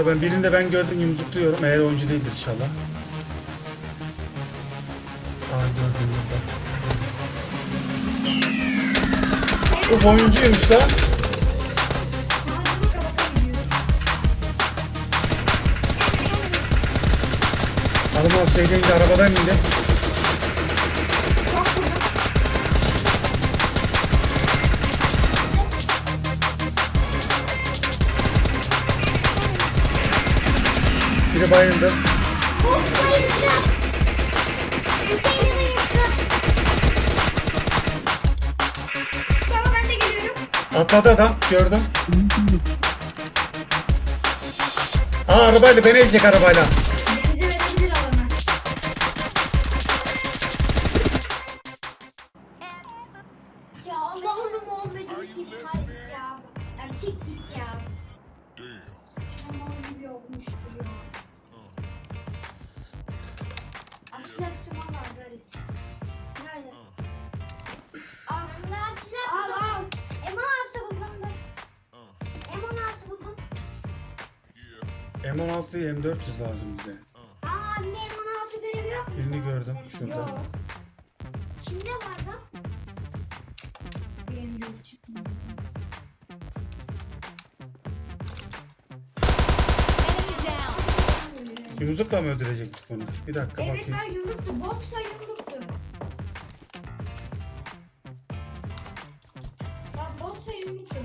Şurada ben birinde ben gördüm yumrukluyorum. Eğer oyuncu değildir inşallah. Aa gördüm burada. O oyuncuymuş lan. Hanım şeyden arabadan indi. Biri bayıldı. Baba ben de geliyorum. Atladı adam gördüm. Aa arabayla beni ezecek arabayla. Denize verebilir alanı. Ya Allah'ım Muhammed'in siparişi ya. Ya çek git ya. Aman gibi olmuştur ya. Akşam Müslüman vardı Aris. Nerede? Al. Al al. M16 buldum dur. M16 buldum. M16 M400 lazım bize. Aa abime M16 görevi yok mu? Birini gördüm şurada. Yok. Kimde var lan? Benim yok çıkmıyor. Yumrukla mı öldürecektik bunu? Bir dakika Evet bakayım. ben yumruktu. Botsa yumruktu. Bak botsa yumruktu.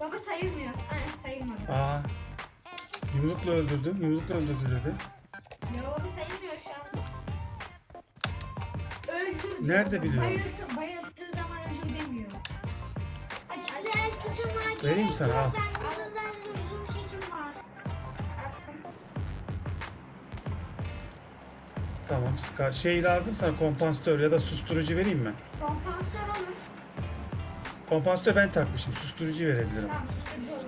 Baba sayılmıyor. Ha, sayılmadı. Aa. Yumrukla öldürdüm. Yumrukla öldürdü dedi. Ya baba sayılmıyor şu an. Öldürdü. Nerede biliyorum? Bayıltı, bayılttığı zaman öldür demiyor. Açıkta el tutulma Vereyim sana, al. Tamam. Ska şey lazım sana kompansatör ya da susturucu vereyim mi? Kompansatör olur. Kompansatör ben takmışım. Susturucu verebilirim. Tamam susturucu olur.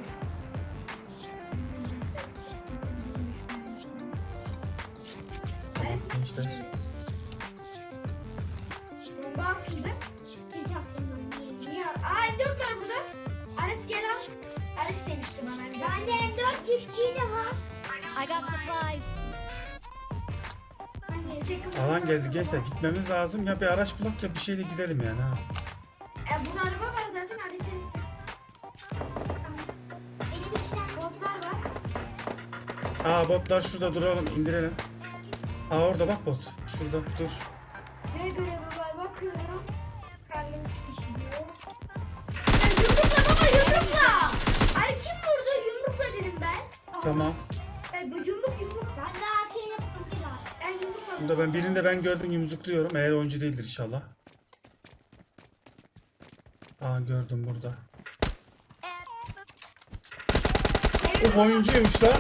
Tamam gençler. Bomba atıldı. Siz yaptın ben diyelim. Niye? Aa M4 var burada. Ares gel al. Ares demişti bana. M4. Bende M4 Türkçeyi de var. I got supplies. Biz Alan geldi gençler. Gitmemiz lazım. Ya bir araç bulak ya bir şeyle gidelim yani ha. E, burada araba var zaten Ares'in. Benim üç tane Botlar var. Aa botlar şurada duralım indirelim. Aa orada bak bot. Şurada dur. Ne görevi var bakıyorum. Ya yumrukla baba yumrukla. Ay kim vurdu yumrukla dedim ben. Tamam. Bunda ben birinde ben gördüm yumrukluyorum. Eğer oyuncu değildir inşallah. Aa gördüm burada. O oyuncuymuş lan.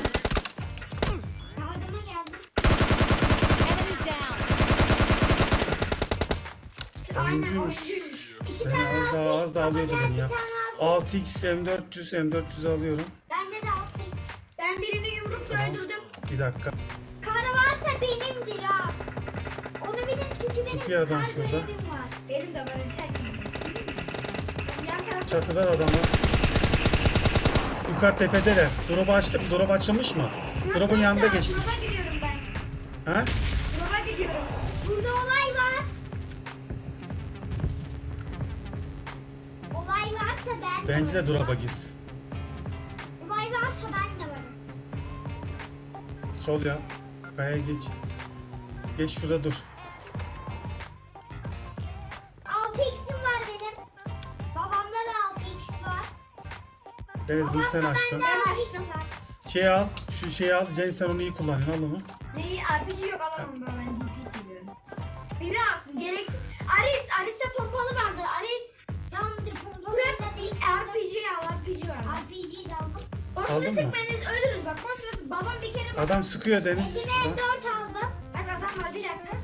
Oyuncuymuş. tane az daha az daha alıyordu beni ya. Bir tane al. 6x M400 M400 alıyorum. Bende de 6 Ben birini yumrukla öldürdüm. Bir dakika. Sıkıyor adam şurada. Benim de var Çatıda da adamlar. Yukarı tepedeler. Drop'u açtık. Drop açılmış mı? Drop'un yanında geçtik. Drop'a gidiyorum ben. Ha? Drop'a gidiyorum. Burada olay var. Olay varsa ben de Bence de drop'a gir. Olay varsa ben de varım. Sol ya. Kaya geç. Geç şurada dur. Deniz bunu sen açtın. Ben 6x açtım. Şey al. Şu şeyi al. Cenk sen onu iyi kullanın. Al onu. Neyi? RPG yok alamam ben. Ben DP seviyorum. Biri alsın. Gereksiz. Aris. Aris'te pompalı vardı. Aris. Tamamdır. Pompalı Bırak. da değil. RPG al. RPG var. RPG'yi de aldım. Boşuna Aldın mı? sıkmayınız. Ölürüz bak. Boşuna Babam bir kere. Adam sıkıyor Deniz. Elime Bak. M4 aldım. Az adam var bir dakika.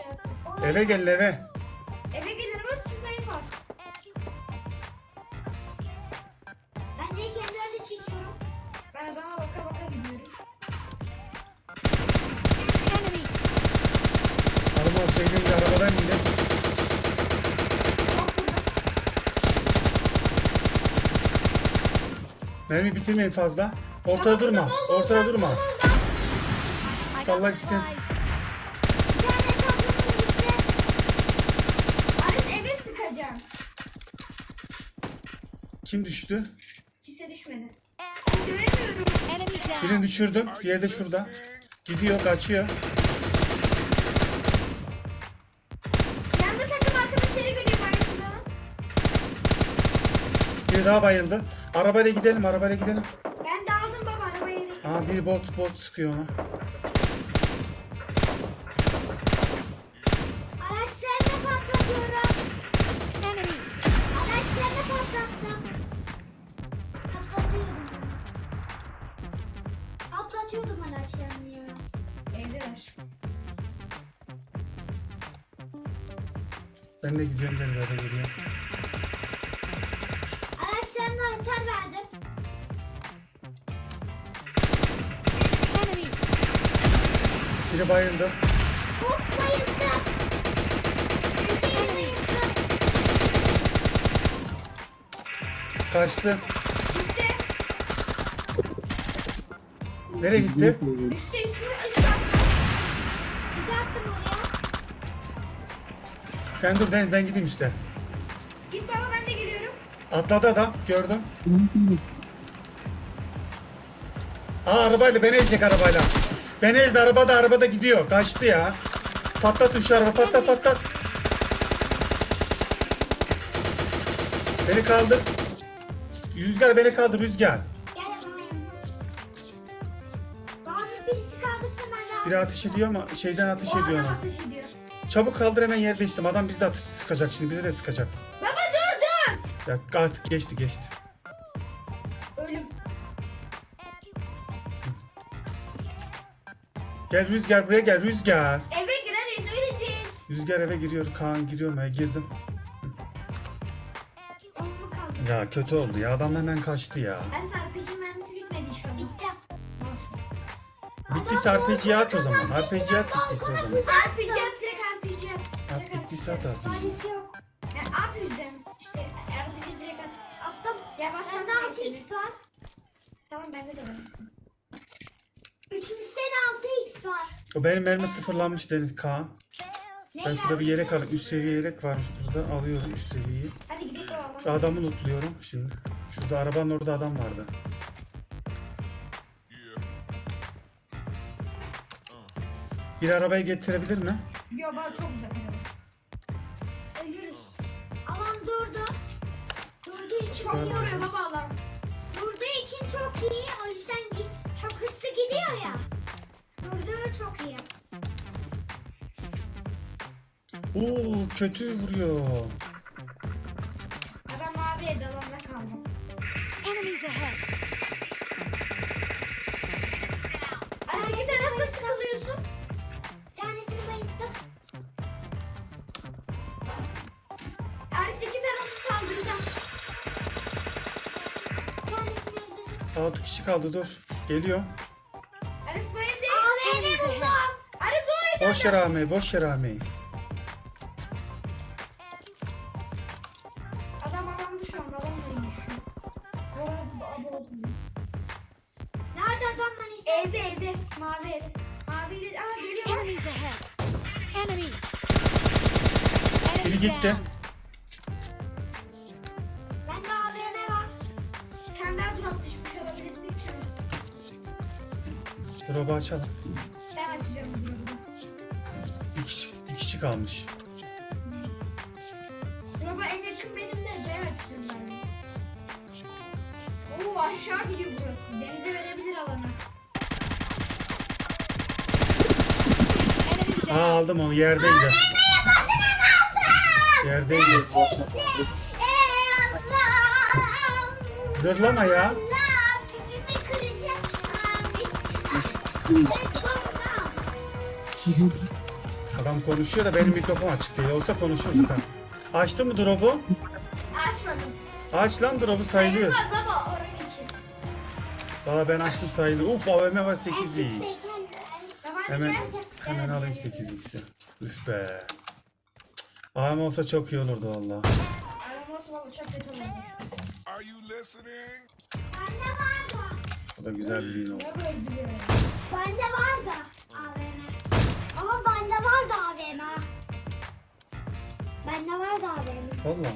aşağısı. Eve gelin eve. Eve gelir ama şurada yapar. Ben de kendilerle çekiyorum. Ben adama baka baka gidiyorum. Hanım olsaydın bir arabadan gidelim. Mermi bitirmeyin fazla. Ortada durma. Ortada durma. bol bol. Salla gitsin. Kim düştü? Kimse düşmedi. Göremiyorum. Birini düşürdüm. Diğeri de şurada. Gidiyor, kaçıyor. Yanında takım arkadaşları görüyorum Ares'in. Biri daha bayıldı. Arabayla gidelim, arabayla gidelim. Ben de aldım baba arabayı. Aa bir bot bot sıkıyor ona. Ben de gidiyorum denilere geliyor. Araçlarına hasar verdim. Enemy. Biri bayıldı. Of bayıldım. Hüseyin bayıldım. Kaçtı. Üste. Nereye gitti? Üste üste üste. Sizi attım oraya. Sen dur Deniz ben gideyim işte. Git baba ben de geliyorum. Atladı adam. Gördüm. Aa arabayla beni ezecek arabayla. Beni ezdi arabada arabada gidiyor. Kaçtı ya. Patlat şu araba patlat patlat. Beni kaldır. Rüzgar beni kaldır Rüzgar. Biri ateş ediyor ama şeyden ateş ediyor ona. ateş ediyor. Çabuk kaldır hemen yer değiştim. Adam bizde ateş sıkacak şimdi bize de sıkacak. Baba dur dur. Ya artık geçti geçti. Ölüm. Gel Rüzgar buraya gel Rüzgar. Eve gireriz öleceğiz. Rüzgar eve giriyor. Kaan girdim. On mu kaldı? Ya kötü oldu ya adam hemen kaçtı ya. Ares RPG mermisi bitmedi şu an. Bitti. Bittiyse RPG'ye at o zaman. RPG'ye at bittiyse o zaman. RPG at. At Direkt at. bittiyse at RPG. Tanesi yok. Yani at yüzden. İşte RPG direkt at. Attım. Yavaştan Bende 6x var. Tamam bende de var. Üçümüzde de 6x var. O benim mermi sıfırlanmış Deniz Kaan. Ben şurada bir yelek alayım. Üst seviye yelek varmış burada. Alıyorum üst seviyeyi. Hadi gidelim. Şu adamı lootluyorum şimdi. Şurada arabanın orada adam vardı. Bir arabayı getirebilir mi? Yo baba çok uzak araba. Ölürüz. Alan durdu. Durduğu için Çok vuruyor baba alan. Durduğu için çok iyi. O yüzden çok hızlı gidiyor ya. Durduğu çok iyi. Oo kötü vuruyor. Adam mavi evde alanda kaldı. Enemies ahead. 6 kişi kaldı dur. Geliyor. Ares bu evde. AVM buldum. Ares o evde. Boş yer Ahmet'i, boş yer Ahmet'i. Adam adamdı şu an. Adam an. Orası bu abi oldu. Nerede adam ben işte? Evde evde. Mavi ev. Mavi ev. Aa geliyor. Enemies ahead. Enemy. Biri gitti. down. Drop'u açalım. Ben açacağım bu drop'u. Bir kişi, bir kişi kalmış. Drop'a en yakın benim de ben açacağım ben. Oo aşağı gidiyor burası. Denize verebilir alanı. Aa aldım onu yerdeydi. Yerdeydi. Zırlama ya. Adam konuşuyor da benim mikrofon açık değil. Olsa konuşurduk ha. Açtı mı drop'u? Açmadım. Aç lan drop'u sayılıyor. Sayılmaz baba oyun için. Valla ben açtım sayılı. Uf AVM var 8x. Tamam Hemen hemen alayım 8x'i. Üf be. AVM olsa çok iyi olurdu valla. Araba nasıl bak uçak kötü oldu. Are you listening? Bende var da. O da güzel bir win oldu. Ne böyle diyor? Bende var da AVM. Ama bende var da AVM. Bende var da AVM. Valla.